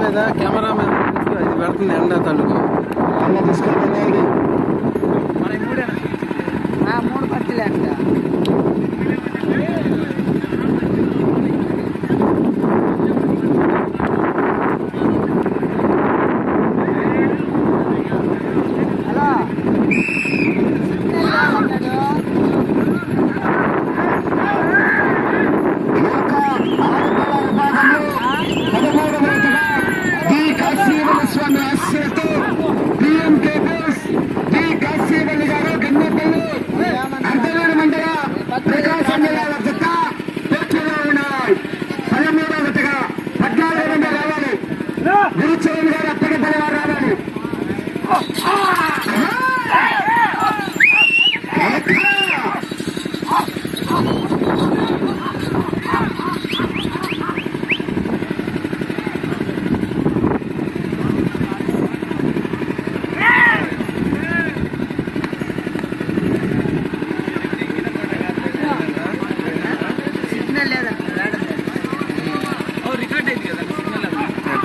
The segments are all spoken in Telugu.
మీద కెమెరా మీద ఇది పెడుతుంది ఎండ తల్లుకు. అన్న తీసుకెళ్ళి ఆ మూడు పత్తిలే అంట హలో సిగ్నల్ కావాలన్నాడు. స్వామి ఆశ్రయతో పిఎం కేబుల్స్ డి కాశీవల్లి గారు గన్నపల్లి అంతవేడు మండల ప్రకాశం జిల్లా జత పూర్తిగా ఉన్నాయి పదమూడవ జతగా పద్నాలుగు మంది రావాలి గురుచరణ్ గారు అప్పటిపల్లి వారు రావాలి సిగ్నల్ లేదంట రావడం లేదు.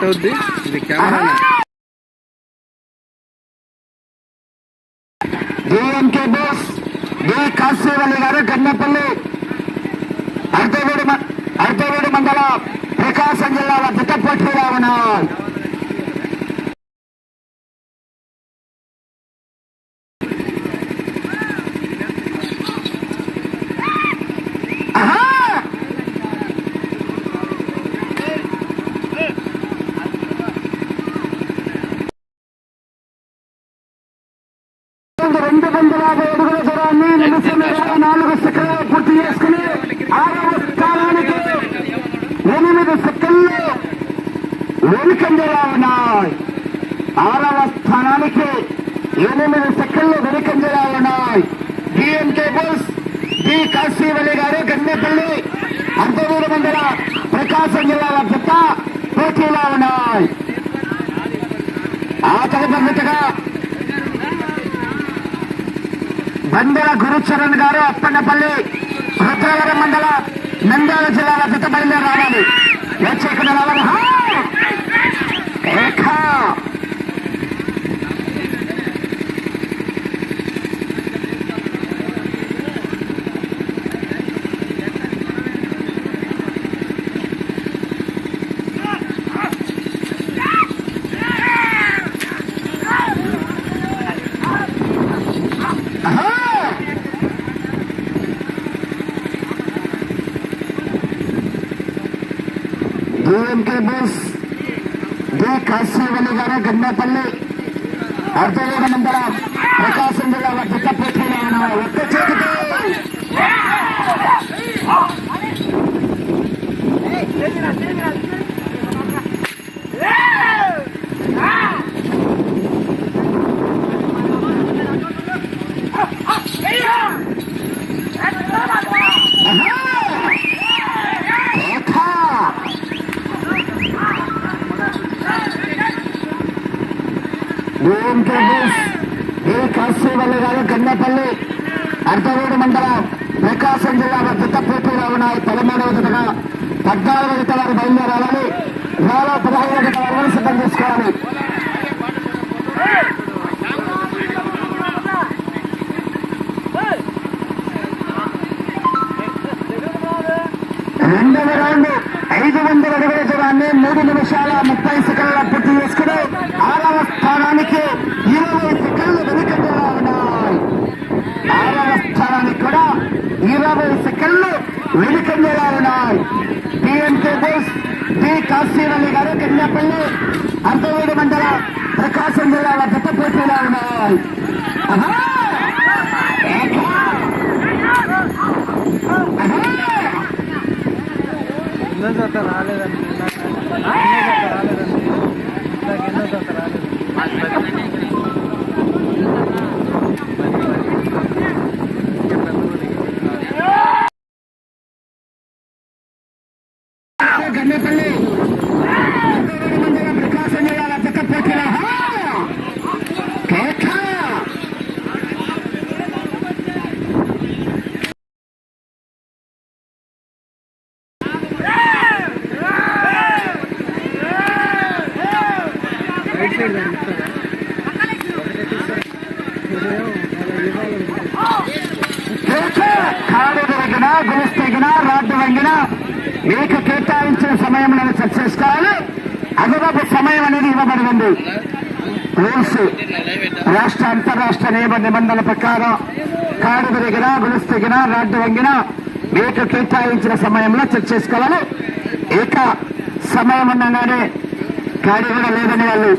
ఎట్ట అవుద్ది ఇది camera DMK Bose D Kasivalli గారు గన్నపల్లి అర్ధవీడు మ- మండలం ప్రకాశం జిల్లాలో జత పోటీగా ఉన్నాయి ఆహా! రెండు వందల యాభై అడుగుల దూరాన్ని నిమిషం ఇరవై నాలుగు సెకండ్లు పూర్తి చేసుకుని ఆరవ స్థానానికి ఎనిమిది సెకండ్లు వెనుకంజలా ఉన్నాయి ఆరవ స్థానానికి ఎనిమిది సెకండ్లు వెనుకంజలా ఉన్నాయి డిఎం కేబుల్స్ డి కాశీవల్లి గారు గన్నెపల్లి అంతమూరు మండల ప్రకాశం జిల్లాల జత పోటీలో ఉన్నాయి ఆ తరగతిగా బందెల గురుచరణ్ గారు అప్పన్నపల్లి రుద్రవరం మండల నంద్యాల జిల్లాల జత రావాలి. డిఎంకే బోస్. డి. కాశీవల్లి గారు గన్నపల్లి అర్ధవేద మండల ప్రకాశం జిల్లా జత పోటీలో ఒక్క చేతితో డి కాశీవల్లి గారు గన్నపల్లి అర్ధవేడు మండలం ప్రకాశం జిల్లా జత పోటీలో ఉన్నాయి పదమూడవ జతగా పద్నాలుగు జత వారు బయలుదేరాలని నాలో పదహైదు జత వారు సిద్ధం చేసుకోవాలి. రెండవ రౌండ్ ఐదు వందల అడుగుల దూరాన్ని మూడు నిమిషాల ముప్పై సెకండ్ల పూర్తి చేసుకుని ఆరవ స్థానానికి ఇరవై సెకండ్లు వెనుకంజలా ఉన్నాయి ఆరవ స్థానానికి కూడా ఇరవై సెకండ్లు వెనుకంజలా ఉన్నాయి పిఎంకే బోస్ డి కాశీవల్లి గారు కన్యాపల్లి అర్ధవేడు మండల ప్రకాశం జిల్లాల జత పోటీలో ఉన్నాయి ఆహా! ఏకా! ఆహా! ఎన్నో జత రాలేదండి ఇందాక. ఎన్నో జత రాలేదండి ఇందాక ఎన్నో జత రాలేదు గన్నపల్లి అర్ధవేడు మండల ప్రకాశం జిల్లాల జత పోటీలో హా! కేకా! ఒకటే దాన్ని ఇస్తారా ఒకటే ఇస్తారా ఇదేమో అలా ఇవ్వాలి కాడు తిరిగినా గులిస్తెగినా రాడ్డు వంగినా మీకు కేటాయించిన సమయంలో సెట్ చేసుకోవాలి. అదనపు సమయం అనేది ఇవ్వబడింది. రూల్స్ రాష్ట్ర అంతరాష్ట్ర నియమ నిబంధనల ప్రకారం కాడు తిరిగినా గులిస్తెగినా రాడ్డు వంగినా మీకు కేటాయించిన సమయంలో చెక్ చేసుకోవాలి. ఇక సమయం ఉండగానే కాడి కూడా లేదని వాళ్ళు.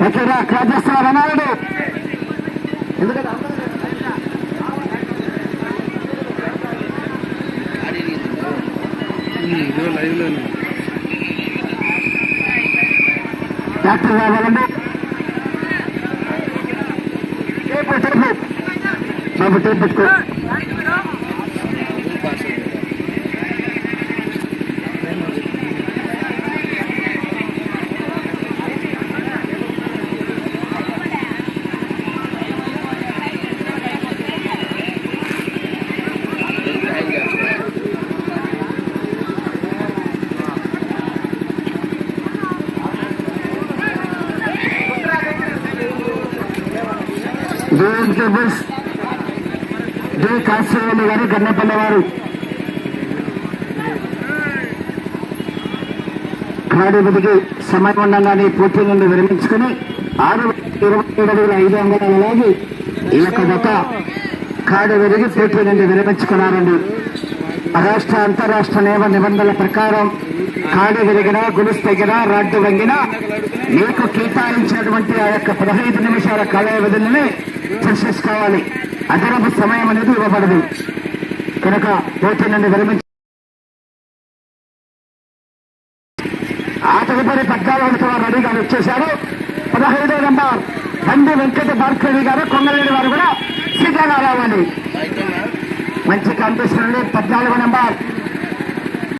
ముఖ్యంగా క్లాస్ చేస్తున్నారు అన్నాడు ఎందుకంటే ఇదో లైవ్లోనే డాక్టర్ కావాలండి టేపు బాబు జే పెట్టుకో గారు గన్నపల్లి వారు కాడిబడికి సమయం ఉండగానే పోటీ నుండి విరమించుకుని ఆరు ఇరవై ఏడు వేల ఐదు అంగళాల లాగి ఈ యొక్క గత కాడి విరిగి పోటీ నుండి విరమించుకున్నారండి రాష్ట్ర అంతరాష్ట్ర నియమ నిబంధనల ప్రకారం కాడి విరిగినా గులుసు తగిన రాడ్డు వంగినా మీకు కేటాయించినటువంటి ఆ యొక్క పదహైదు నిమిషాల కాల వ్యవధిని చర్చించుకోవాలి అదనపు సమయం అనేది ఇవ్వబడదు. కనుక పోటీ నుండి విరమించి ఆ తదుపరి పద్నాలుగు వారు రెడీగా వచ్చేశారు. పదహైదో నెంబర్ బండి వెంకట భార్గవి గారు కొంగలేని వారు కూడా సిద్ధంగా రావాలి మంచి కనిపిస్తుంది పద్నాలుగో నెంబర్.